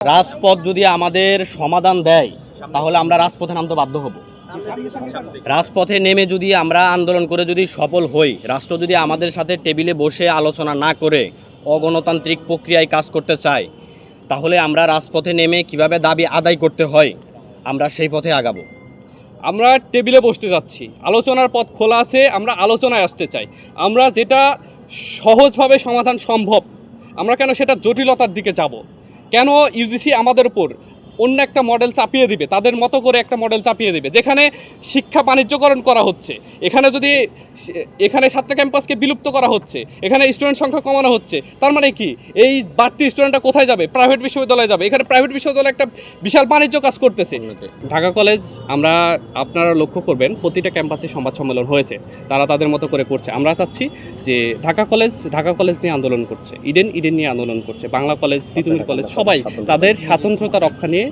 রাজপথ যদি আমাদের সমাধান দেয়, তাহলে আমরা রাজপথে নামতে বাধ্য হব। রাজপথে নেমে যদি আমরা আন্দোলন করে যদি সফল হই, রাষ্ট্র যদি আমাদের সাথে টেবিলে বসে আলোচনা না করে, অগণতান্ত্রিক প্রক্রিয়ায় কাজ করতে চায়, তাহলে আমরা রাজপথে নেমে কীভাবে দাবি আদায় করতে হয়, আমরা সেই পথে আগাবো। আমরা টেবিলে বসতে যাচ্ছি, আলোচনার পথ খোলা আছে, আমরা আলোচনায় আসতে চাই। আমরা যেটা সহজভাবে সমাধান সম্ভব, আমরা কেন সেটা জটিলতার দিকে যাব? কেন ইউজিসি আমাদের উপর? অন্য একটা মডেল চাপিয়ে দিবে তাদের মতো করে একটা মডেল চাপিয়ে দিবে যেখানে শিক্ষা বাণিজ্যকরণ করা হচ্ছে এখানে যদি এখানে ছাত্র ক্যাম্পাসকে বিলুপ্ত করা হচ্ছে এখানে স্টুডেন্ট সংখ্যা কমানো হচ্ছে তার মানে কি? এই বাড়তি স্টুডেন্টটা কোথায় যাবে? প্রাইভেট বিশ্ববিদ্যালয়ে যাবে। এখানে প্রাইভেট বিশ্ববিদ্যালয় একটা বিশাল বাণিজ্য কাজ করতেছে। ঢাকা কলেজ আমরা আপনারা লক্ষ্য করবেন প্রতিটা ক্যাম্পাসে সংবাদ সম্মেলন হয়েছে তারা তাদের মতো করে করছে। আমরা চাচ্ছি যে ঢাকা কলেজ ঢাকা কলেজ নিয়ে আন্দোলন করছে ইডেন ইডেন নিয়ে আন্দোলন করছে বাংলা কলেজ তিতুমির কলেজ সবাই তাদের স্বাতন্ত্রতা রক্ষা নিয়ে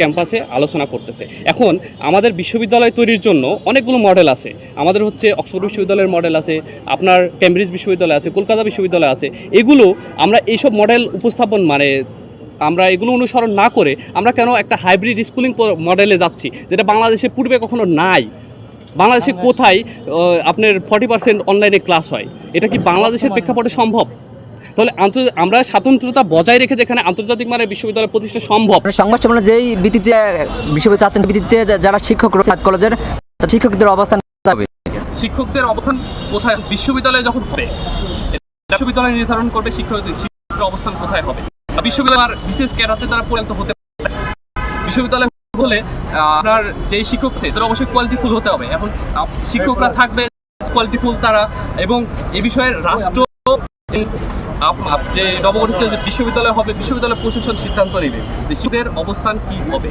ক্যাম্পাসে আলোচনা করতেছে। এখন আমাদের বিশ্ববিদ্যালয় তৈরির জন্য অনেকগুলো মডেল আছে। আমাদের হচ্ছে অক্সফোর্ড বিশ্ববিদ্যালয়ের মডেল আছে আপনার ক্যামব্রিজ বিশ্ববিদ্যালয় আছে কলকাতা বিশ্ববিদ্যালয় আছে। এগুলো আমরা এইসব মডেল উপস্থাপন মানে আমরা এগুলো অনুসরণ না করে আমরা কেন একটা হাইব্রিড স্কুলিং মডেলে যাচ্ছি যেটা বাংলাদেশে পূর্বে কখনো নাই। বাংলাদেশে কোথায় আপনার ফর্টি পার্সেন্ট অনলাইনে ক্লাস হয়? এটা কি বাংলাদেশের প্রেক্ষাপটে সম্ভব? তাহলে আমরা স্বাতন্ত্রতা বজায় রেখে যেখানে আন্তর্জাতিক মানের বিশ্ববিদ্যালয় প্রতিষ্ঠা সম্ভব। সংবাদ সম্মেলনে যেই ভিত্তিতে বিশ্ববিদ্যালয় চাচ্ছেন ভিত্তিতে যারা শিক্ষক রয়েছে কলেজের শিক্ষকদের অবস্থান শিক্ষকদের অবস্থান কোথায়? বিশ্ববিদ্যালয়ে যখন হবে বিশ্ববিদ্যালয় নির্ধারণ করবে শিক্ষক শিক্ষকের অবস্থান কোথায় হবে? আর বিশ্ববিদ্যালয়ের বিশেষ ক্যাডারতে তারা পরিণত হতে পারে। বিশ্ববিদ্যালয় হলে আপনার যেই শিক্ষক আছে তারা অবশ্যই কোয়ালিটিফুল হতে হবে। এখন শিক্ষকরা থাকবে কোয়ালিটিফুল তারা। এবং এ বিষয়ে রাষ্ট্র যে নবগঠিত যে বিশ্ববিদ্যালয় হবে বিশ্ববিদ্যালয় প্রশাসন সিদ্ধান্ত নেবে যে শিশুদের অবস্থান কি হবে।